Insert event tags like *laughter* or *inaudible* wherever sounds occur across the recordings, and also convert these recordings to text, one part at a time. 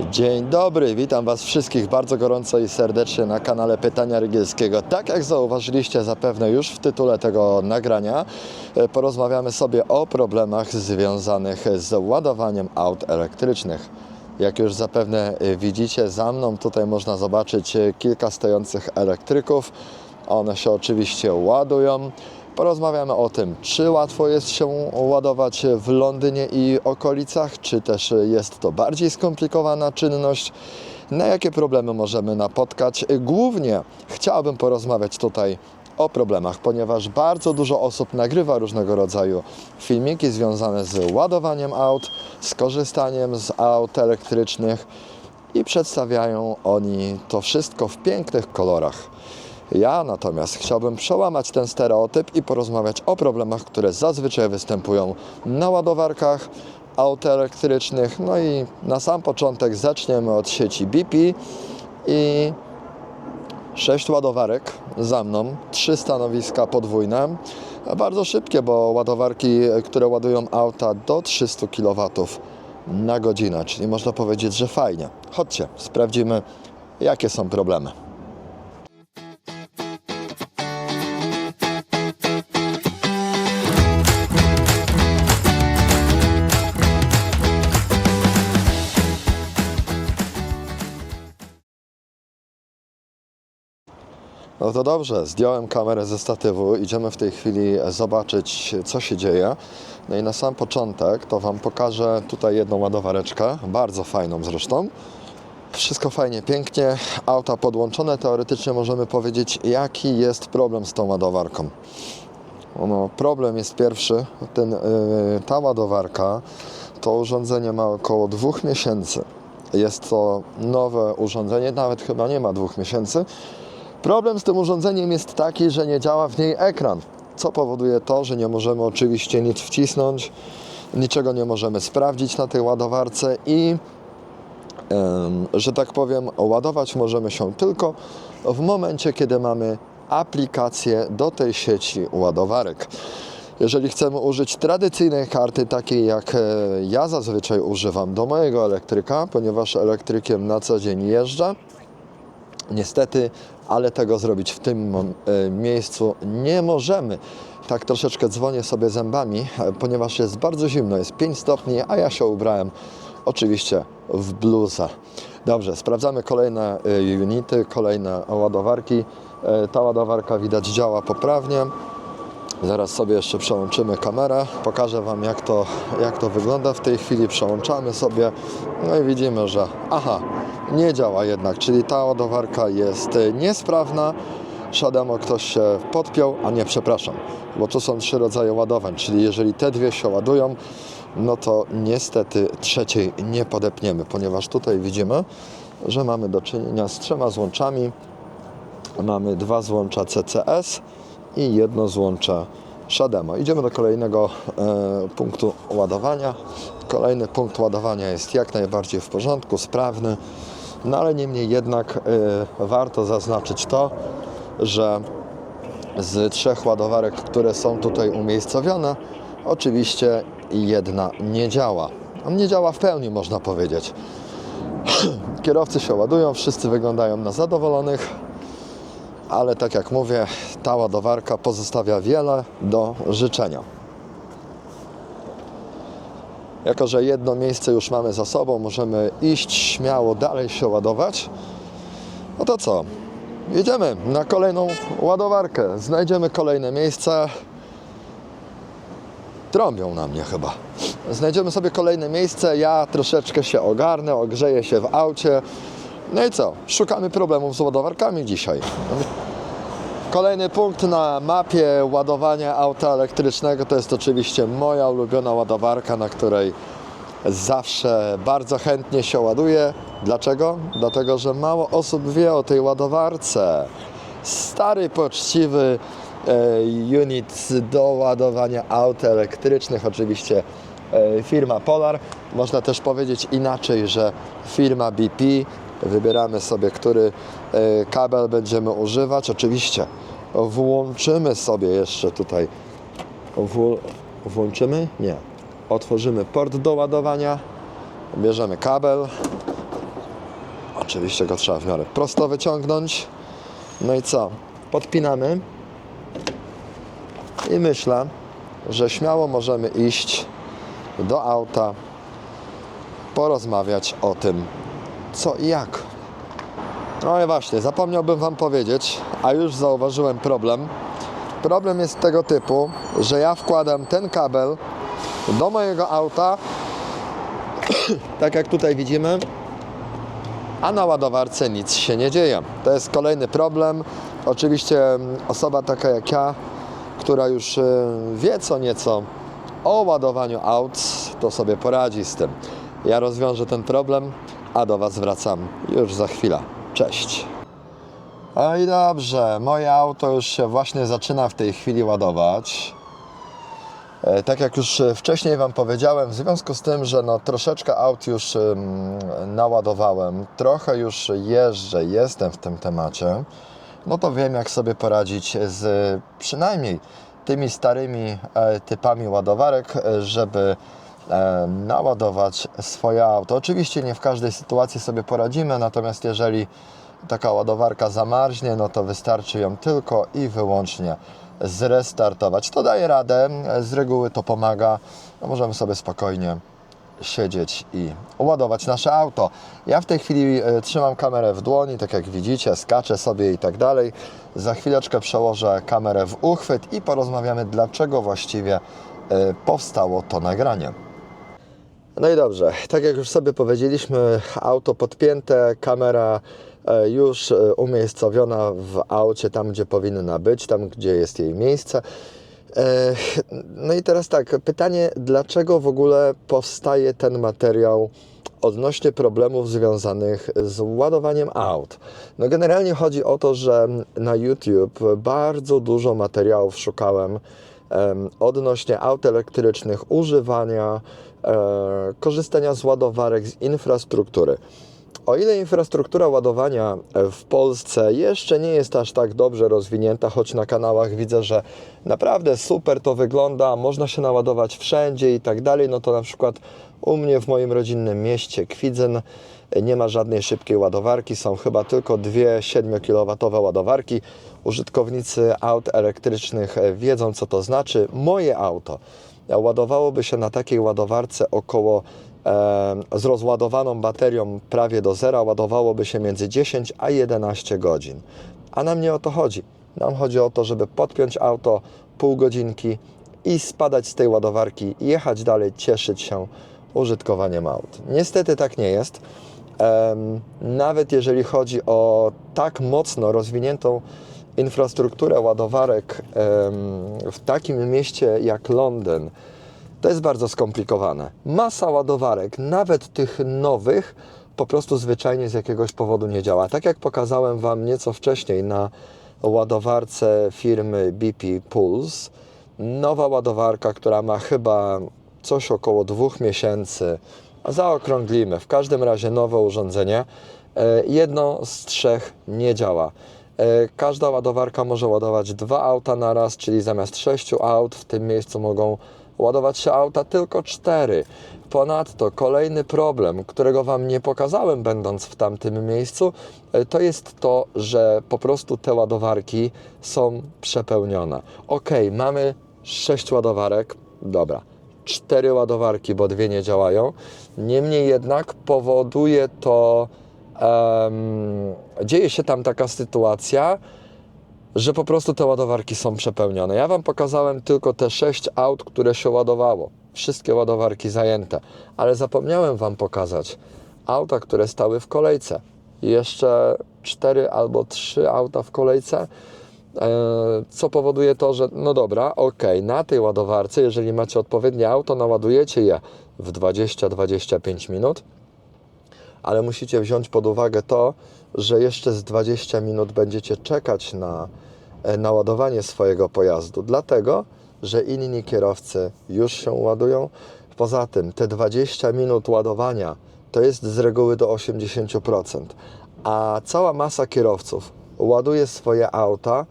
Dzień dobry, witam Was wszystkich bardzo gorąco i serdecznie na kanale Pytania Rygielskiego. Tak jak zauważyliście zapewne już w tytule tego nagrania, e, porozmawiamy sobie o problemach związanych z ładowaniem aut elektrycznych. Jak już zapewne e, widzicie za mną, tutaj można zobaczyć e, kilka stojących elektryków. One się oczywiście ładują. Porozmawiamy o tym, czy łatwo jest się ładować w Londynie i okolicach, czy też jest to bardziej skomplikowana czynność. Na jakie problemy możemy napotkać? Głównie chciałbym porozmawiać tutaj o problemach, ponieważ bardzo dużo osób nagrywa różnego rodzaju filmiki związane z ładowaniem aut, z korzystaniem z aut elektrycznych i przedstawiają oni to wszystko w pięknych kolorach. Ja natomiast chciałbym przełamać ten stereotyp i porozmawiać o problemach, które zazwyczaj występują na ładowarkach aut elektrycznych. No i na sam początek zaczniemy od sieci BP i sześć ładowarek za mną, trzy stanowiska podwójne. Bardzo szybkie, bo ładowarki, które ładują auta do 300 kW na godzinę, czyli można powiedzieć, że fajnie. Chodźcie, sprawdzimy, jakie są problemy. No to dobrze, zdjąłem kamerę ze statywu, idziemy w tej chwili zobaczyć, co się dzieje. No i na sam początek to Wam pokażę tutaj jedną ładowareczkę, bardzo fajną zresztą. Wszystko fajnie, pięknie, auta podłączone. Teoretycznie możemy powiedzieć, jaki jest problem z tą ładowarką. No, problem jest pierwszy, ten, yy, ta ładowarka, to urządzenie ma około dwóch miesięcy. Jest to nowe urządzenie, nawet chyba nie ma dwóch miesięcy. Problem z tym urządzeniem jest taki, że nie działa w niej ekran, co powoduje to, że nie możemy oczywiście nic wcisnąć, niczego nie możemy sprawdzić na tej ładowarce i że tak powiem, ładować możemy się tylko w momencie, kiedy mamy aplikację do tej sieci ładowarek. Jeżeli chcemy użyć tradycyjnej karty, takiej jak e, ja zazwyczaj używam do mojego elektryka, ponieważ elektrykiem na co dzień jeżdżę, Niestety, ale tego zrobić w tym e, miejscu nie możemy. Tak troszeczkę dzwonię sobie zębami, e, ponieważ jest bardzo zimno, jest 5 stopni, a ja się ubrałem oczywiście w bluzę. Dobrze, sprawdzamy kolejne e, unity, kolejne ładowarki. Ta ładowarka widać działa poprawnie. Zaraz sobie jeszcze przełączymy kamerę. Pokażę Wam jak to, jak to wygląda w tej chwili. Przełączamy sobie. No i widzimy, że aha, nie działa jednak, czyli ta ładowarka jest e, niesprawna. Shademo ktoś się podpiął, a nie, przepraszam, bo tu są trzy rodzaje ładowań, czyli jeżeli te dwie się ładują, no to niestety trzeciej nie podepniemy, ponieważ tutaj widzimy, że mamy do czynienia z trzema złączami. Mamy dwa złącza CCS i jedno złącze Shademo. Idziemy do kolejnego e, punktu ładowania. Kolejny punkt ładowania jest jak najbardziej w porządku, sprawny, no ale niemniej jednak e, warto zaznaczyć to, że z trzech ładowarek, które są tutaj umiejscowione, oczywiście jedna nie działa. Nie działa w pełni, można powiedzieć. Kierowcy się ładują, wszyscy wyglądają na zadowolonych, ale tak jak mówię, ta ładowarka pozostawia wiele do życzenia. Jako, że jedno miejsce już mamy za sobą, możemy iść śmiało dalej się ładować. No to co? Jedziemy na kolejną ładowarkę. Znajdziemy kolejne miejsce. Trąbią na mnie chyba. Znajdziemy sobie kolejne miejsce. Ja troszeczkę się ogarnę, ogrzeję się w aucie. No i co? Szukamy problemów z ładowarkami dzisiaj. Kolejny punkt na mapie ładowania auta elektrycznego to jest oczywiście moja ulubiona ładowarka, na której zawsze bardzo chętnie się ładuje. Dlaczego? Dlatego, że mało osób wie o tej ładowarce. Stary, poczciwy e, unit do ładowania aut elektrycznych, oczywiście e, firma Polar. Można też powiedzieć inaczej, że firma BP. Wybieramy sobie, który kabel będziemy używać. Oczywiście włączymy sobie jeszcze tutaj. Wł- włączymy? Nie. Otworzymy port do ładowania. Bierzemy kabel. Oczywiście go trzeba w miarę prosto wyciągnąć. No i co? Podpinamy. I myślę, że śmiało możemy iść do auta, porozmawiać o tym, co i jak. No i właśnie, zapomniałbym Wam powiedzieć, a już zauważyłem problem. Problem jest tego typu, że ja wkładam ten kabel do mojego auta, *coughs* tak jak tutaj widzimy, a na ładowarce nic się nie dzieje. To jest kolejny problem. Oczywiście mm, osoba taka jak ja, która już y, wie co nieco o ładowaniu aut, to sobie poradzi z tym. Ja rozwiążę ten problem, a do Was wracam już za chwilę. Cześć. No i dobrze, moje auto już się właśnie zaczyna w tej chwili ładować. E, Tak jak już wcześniej Wam powiedziałem, w związku z tym, że no troszeczkę aut już naładowałem, trochę już jeżdżę, jestem w tym temacie, no to wiem jak sobie poradzić z przynajmniej tymi starymi e, typami ładowarek, e, żeby naładować swoje auto. Oczywiście nie w każdej sytuacji sobie poradzimy, natomiast jeżeli taka ładowarka zamarznie, no to wystarczy ją tylko i wyłącznie zrestartować. To daje radę, z reguły to pomaga. No możemy sobie spokojnie siedzieć i ładować nasze auto. Ja w tej chwili e, trzymam kamerę w dłoni, tak jak widzicie, skaczę sobie i tak dalej. Za chwileczkę przełożę kamerę w uchwyt i porozmawiamy, dlaczego właściwie e, powstało to nagranie. No i dobrze, tak jak już sobie powiedzieliśmy, auto podpięte, kamera e, już e, umiejscowiona w aucie tam, gdzie powinna być, tam, gdzie jest jej miejsce. E, No i teraz tak, pytanie, dlaczego w ogóle powstaje ten materiał odnośnie problemów związanych z ładowaniem aut? No generalnie chodzi o to, że na YouTube bardzo dużo materiałów szukałem em, odnośnie aut elektrycznych, używania, korzystania z ładowarek, z infrastruktury. O ile infrastruktura ładowania w Polsce jeszcze nie jest aż tak dobrze rozwinięta, choć na kanałach widzę, że naprawdę super to wygląda, można się naładować wszędzie i tak dalej, no to na przykład u mnie w moim rodzinnym mieście Kwidzyn nie ma żadnej szybkiej ładowarki, są chyba tylko dwie 7 kW ładowarki. Użytkownicy aut elektrycznych wiedzą co to znaczy. Moje auto ładowałoby się na takiej ładowarce około z rozładowaną baterią prawie do zera, ładowałoby się między 10 a 11 godzin. A nam nie o to chodzi. Nam chodzi o to, żeby podpiąć auto pół godzinki i spadać z tej ładowarki, jechać dalej, cieszyć się użytkowaniem aut. Niestety tak nie jest. Nawet jeżeli chodzi o tak mocno rozwiniętą infrastrukturę ładowarek w takim mieście jak Londyn, to jest bardzo skomplikowane. Masa ładowarek, nawet tych nowych, po prostu zwyczajnie z jakiegoś powodu nie działa. Tak jak pokazałem Wam nieco wcześniej na ładowarce firmy BP Pulse, nowa ładowarka, która ma chyba coś około dwóch miesięcy, zaokrąglimy, w każdym razie nowe urządzenie, e, jedno z trzech nie działa. E, Każda ładowarka może ładować dwa auta na raz, czyli zamiast sześciu aut w tym miejscu mogą ładować się auta tylko cztery. Ponadto kolejny problem, którego Wam nie pokazałem będąc w tamtym miejscu, e, to jest to, że po prostu te ładowarki są przepełnione. Ok, mamy sześć ładowarek, dobra, cztery ładowarki, bo dwie nie działają. Niemniej jednak powoduje to, dzieje się tam taka sytuacja, że po prostu te ładowarki są przepełnione. Ja Wam pokazałem tylko te sześć aut, które się ładowało. Wszystkie ładowarki zajęte, ale zapomniałem Wam pokazać auta, które stały w kolejce. Jeszcze cztery albo trzy auta w kolejce, e, co powoduje to, że no dobra, ok, na tej ładowarce, jeżeli macie odpowiednie auto, naładujecie je w 20-25 minut, ale musicie wziąć pod uwagę to, że jeszcze z 20 minut będziecie czekać na e, naładowanie swojego pojazdu, dlatego że inni kierowcy już się ładują. Poza tym te 20 minut ładowania to jest z reguły do 80%, a cała masa kierowców ładuje swoje auta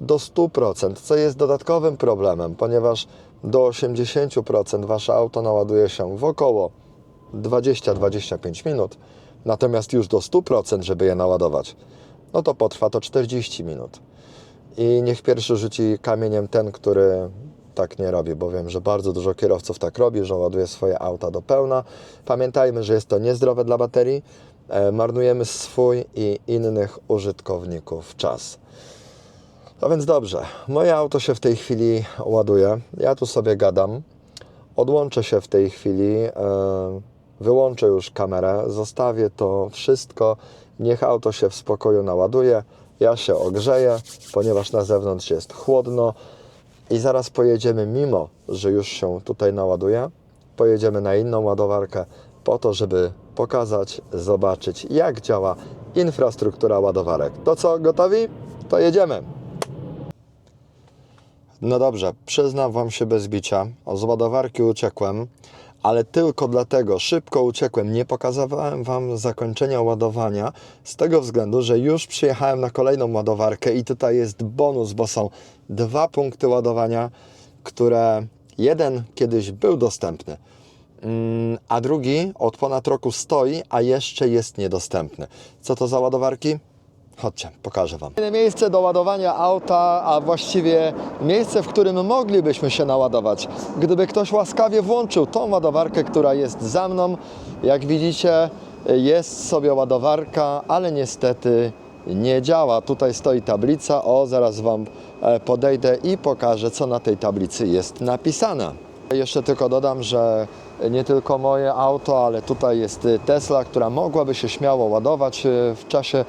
do 100%, co jest dodatkowym problemem, ponieważ do 80% wasze auto naładuje się w około 20-25 minut, Natomiast już do 100%, żeby je naładować, no to potrwa to 40 minut. I niech pierwszy rzuci kamieniem ten, który tak nie robi, bo wiem, że bardzo dużo kierowców tak robi, że ładuje swoje auta do pełna. Pamiętajmy, że jest to niezdrowe dla baterii, e, marnujemy swój i innych użytkowników czas. No więc dobrze, moje auto się w tej chwili ładuje. Ja tu sobie gadam. Odłączę się w tej chwili, e, wyłączę już kamerę, zostawię to wszystko. Niech auto się w spokoju naładuje. Ja się ogrzeję, ponieważ na zewnątrz jest chłodno. I zaraz pojedziemy, mimo że już się tutaj naładuje, pojedziemy na inną ładowarkę po to, żeby pokazać, zobaczyć, jak działa infrastruktura ładowarek. To co, gotowi? To jedziemy. No dobrze, przyznam Wam się bez bicia. Z ładowarki uciekłem, ale tylko dlatego szybko uciekłem. Nie pokazywałem Wam zakończenia ładowania z tego względu, że już przyjechałem na kolejną ładowarkę i tutaj jest bonus, bo są dwa punkty ładowania, które jeden kiedyś był dostępny, mm, a drugi od ponad roku stoi, a jeszcze jest niedostępny. Co to za ładowarki? Chodźcie, pokażę Wam. Miejsce do ładowania auta, a właściwie miejsce, w którym moglibyśmy się naładować. Gdyby ktoś łaskawie włączył tą ładowarkę, która jest za mną, jak widzicie, jest sobie ładowarka, ale niestety nie działa. Tutaj stoi tablica. O, zaraz Wam e, podejdę i pokażę, co na tej tablicy jest napisane. Jeszcze tylko dodam, że nie tylko moje auto, ale tutaj jest Tesla, która mogłaby się śmiało ładować e, w czasie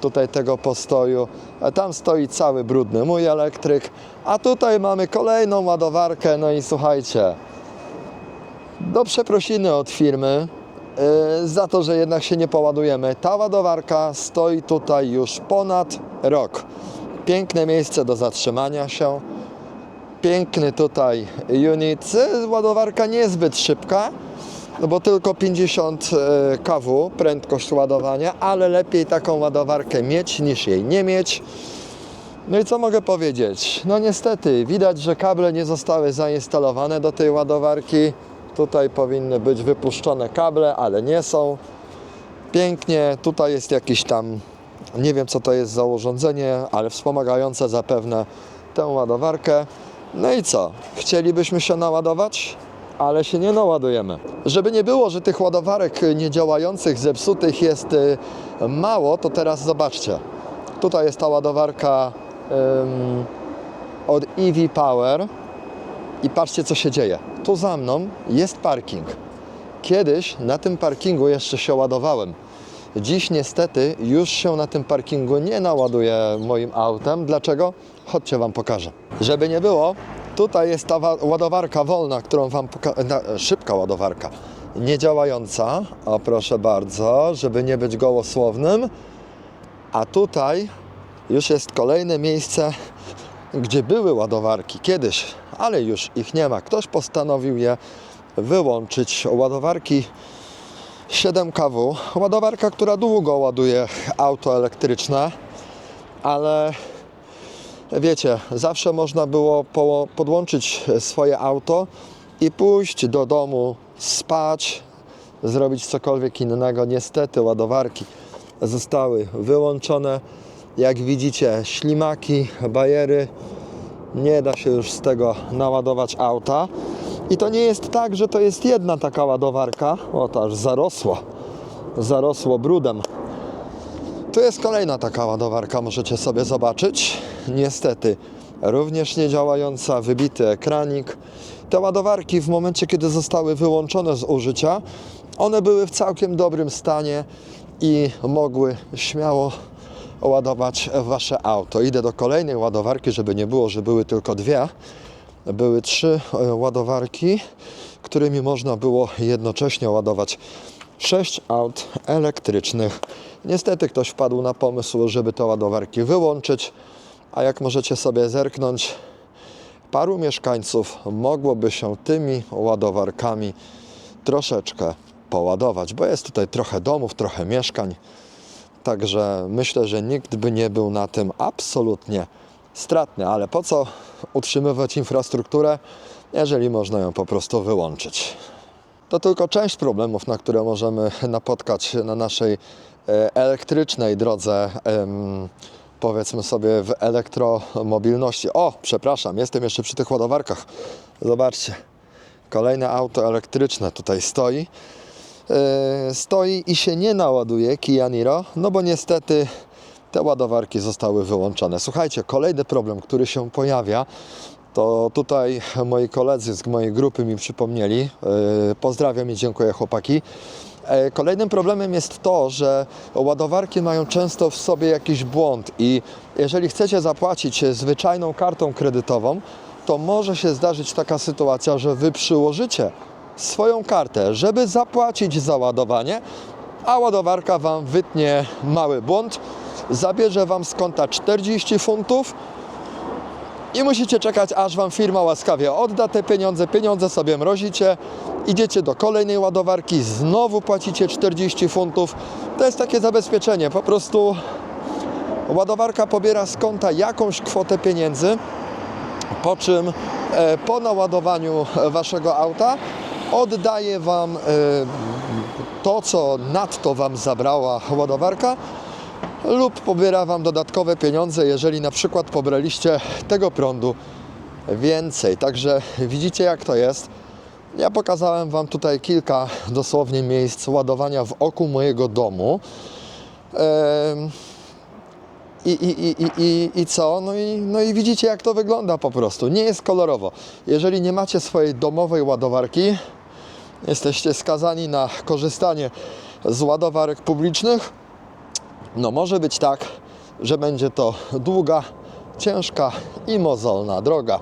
tutaj tego postoju. A Tam stoi cały brudny mój elektryk, a tutaj mamy kolejną ładowarkę. No i słuchajcie, do przeprosiny od firmy yy, za to, że jednak się nie poładujemy. Ta ładowarka stoi tutaj już ponad rok. Piękne miejsce do zatrzymania się. Piękny tutaj unit. Ładowarka niezbyt szybka, no bo tylko 50 e, kW prędkość ładowania, ale lepiej taką ładowarkę mieć niż jej nie mieć. No i co mogę powiedzieć? No niestety, widać, że kable nie zostały zainstalowane do tej ładowarki. Tutaj powinny być wypuszczone kable, ale nie są. Pięknie, tutaj jest jakiś tam, nie wiem co to jest za urządzenie, ale wspomagające zapewne tę ładowarkę. No i co? Chcielibyśmy się naładować? Ale się nie naładujemy. Żeby nie było, że tych ładowarek niedziałających, zepsutych jest y, mało, to teraz zobaczcie. Tutaj jest ta ładowarka ym, od EV Power i patrzcie co się dzieje. Tu za mną jest parking. Kiedyś na tym parkingu jeszcze się ładowałem. Dziś niestety już się na tym parkingu nie naładuję moim autem. Dlaczego? Chodźcie Wam pokażę. Żeby nie było, tutaj jest ta wa- ładowarka wolna, którą Wam. Szybka ładowarka. Nie działająca. O proszę bardzo, żeby nie być gołosłownym. A tutaj już jest kolejne miejsce, gdzie były ładowarki kiedyś, ale już ich nie ma. Ktoś postanowił je wyłączyć. Ładowarki 7 kW. Ładowarka, która długo ładuje auto elektryczne, ale wiecie, zawsze można było po, podłączyć swoje auto i pójść do domu, spać, zrobić cokolwiek innego. Niestety ładowarki zostały wyłączone. Jak widzicie, ślimaki, bajery, nie da się już z tego naładować auta. I to nie jest tak, że to jest jedna taka ładowarka. O, to aż zarosło. Zarosło brudem. Tu jest kolejna taka ładowarka, możecie sobie zobaczyć. Niestety, również niedziałająca, wybity ekranik. Te ładowarki w momencie, kiedy zostały wyłączone z użycia, one były w całkiem dobrym stanie i mogły śmiało ładować wasze auto. Idę do kolejnej ładowarki, żeby nie było, że były tylko dwie. Były trzy e, ładowarki, którymi można było jednocześnie ładować sześć aut elektrycznych. Niestety ktoś wpadł na pomysł, żeby te ładowarki wyłączyć, a jak możecie sobie zerknąć, paru mieszkańców mogłoby się tymi ładowarkami troszeczkę poładować, bo jest tutaj trochę domów, trochę mieszkań. Także myślę, że nikt by nie był na tym absolutnie stratny, ale po co utrzymywać infrastrukturę, jeżeli można ją po prostu wyłączyć? to tylko część problemów, na które możemy napotkać na naszej e, elektrycznej drodze, powiedzmy sobie w elektromobilności. O, przepraszam, jestem jeszcze przy tych ładowarkach. Zobaczcie, kolejne auto elektryczne tutaj stoi. E, Stoi i się nie naładuje Kia Niro, no bo niestety te ładowarki zostały wyłączone. Słuchajcie, kolejny problem, który się pojawia, to tutaj moi koledzy z mojej grupy mi przypomnieli. E, Pozdrawiam i dziękuję chłopaki. E, Kolejnym problemem jest to, że ładowarki mają często w sobie jakiś błąd i jeżeli chcecie zapłacić zwyczajną kartą kredytową, to może się zdarzyć taka sytuacja, że wy przyłożycie swoją kartę, żeby zapłacić za ładowanie, a ładowarka wam wytnie mały błąd, zabierze wam z konta 40 funtów, i musicie czekać, aż wam firma łaskawie odda te pieniądze. Pieniądze sobie mrozicie, idziecie do kolejnej ładowarki, znowu płacicie 40 funtów. To jest takie zabezpieczenie. Po prostu ładowarka pobiera z konta jakąś kwotę pieniędzy, po czym e, po naładowaniu waszego auta oddaje wam e, to, co nadto wam zabrała ładowarka lub pobiera Wam dodatkowe pieniądze, jeżeli na przykład pobraliście tego prądu więcej. Także widzicie jak to jest. Ja pokazałem Wam tutaj kilka dosłownie miejsc ładowania w oku mojego domu. I, i, i, i, I co? No i, no i widzicie jak to wygląda po prostu. Nie jest kolorowo. Jeżeli nie macie swojej domowej ładowarki, jesteście skazani na korzystanie z ładowarek publicznych, no może być tak, że będzie to długa, ciężka i mozolna droga.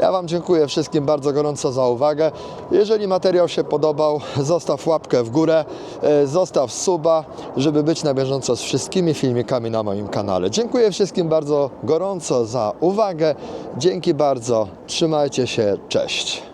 Ja Wam dziękuję wszystkim bardzo gorąco za uwagę. Jeżeli materiał się podobał, zostaw łapkę w górę, e, zostaw suba, żeby być na bieżąco z wszystkimi filmikami na moim kanale. Dziękuję wszystkim bardzo gorąco za uwagę. Dzięki bardzo. Trzymajcie się. Cześć.